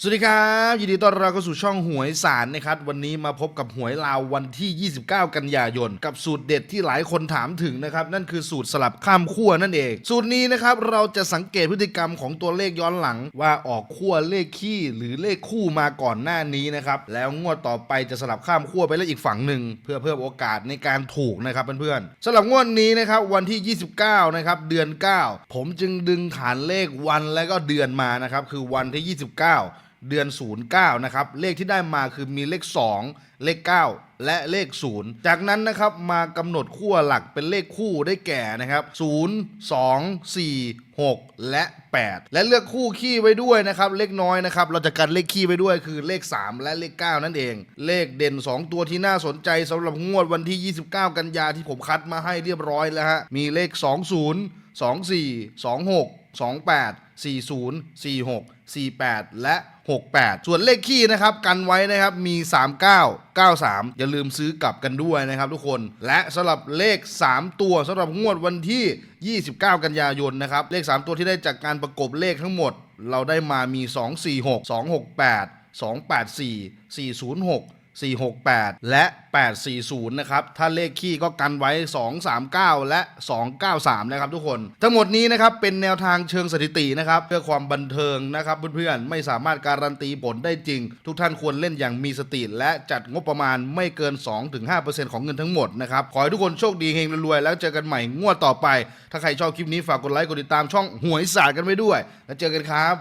สวัสดีครับยินดีต้อนรับเข้าสู่ช่องหวยสารนะครับวันนี้มาพบกับหวยลาววันที่ 29 กันยายน กับสูตรเด็ดที่หลายคนถามถึงนะครับนั่นคือสูตรสลับข้ามขั้วนั่นเอง สูตรนี้นะครับเราจะสังเกตพฤติกรรมของตัวเลขย้อนหลัง ว่าออกขั้วเลขคี่หรือเลขคู่มาก่อนหน้านี้นะครับแล้วงวดต่อไปจะสลับข้ามขั้วไปเล่นอีกฝั่งหนึ่งเพื่อเพิ่มโอกาสในการถูกนะครับเพื่อนๆสำหรับงวดนี้นะครับวันที่ 29นะครับเดือน 9 ผมจึงดึงฐานเลขวันและก็เดือนมานะครับคือวันที่ 29 เดือน 09 นะครับ เลขที่ได้มาคือมีเลข 2 เลข 9 และเลข 0 จากนั้นนะครับมากำหนดขั้วหลักเป็นเลขคู่ได้แก่นะครับ 0 2 4 6 และ 8 และเลือกคู่ขี้ไว้ด้วยนะครับ เลขน้อยนะครับ เราจะกันเลขขี้ไว้ด้วยคือเลข 3 และเลข 9 นั่นเอง เลขเด่น 2 ตัวที่น่าสนใจสำหรับงวดวันที่ 29 กันยาที่ผมคัดมาให้เรียบร้อยแล้วฮะ มีเลข 20 24 26 28 40 46 48 และ 68 ส่วนเลขคี่นะครับกันไว้นะครับมี 39 93 อย่าลืมซื้อกลับกันด้วยนะครับทุกคนและสำหรับเลข 3 ตัวสำหรับงวดวันที่ 29 กันยายนนะครับเลข 3 ตัวที่ได้จากการประกบเลขทั้งหมด เราได้มามี 246 268 284 406 468 และ 840 นะครับ ถ้าเลขคี่ก็กันไว้ 239 และ 293 นะครับทุกคน ทั้งหมดนี้นะครับเป็นแนวทางเชิงสถิตินะครับ เพื่อความบันเทิงนะครับเพื่อนๆ ไม่สามารถการันตีผลได้จริง ทุกท่านควรเล่นอย่างมีสติ และจัดงบประมาณไม่เกิน 2-5%ของเงินทั้งหมดนะครับ ขอให้ทุกคนโชคดีเฮงรวยๆแล้วเจอกันใหม่งวดต่อไป ถ้าใครชอบคลิปนี้ฝากกดไลค์กดติดตามช่องหวยศาสตร์กันไว้ด้วย แล้วเจอกันครับ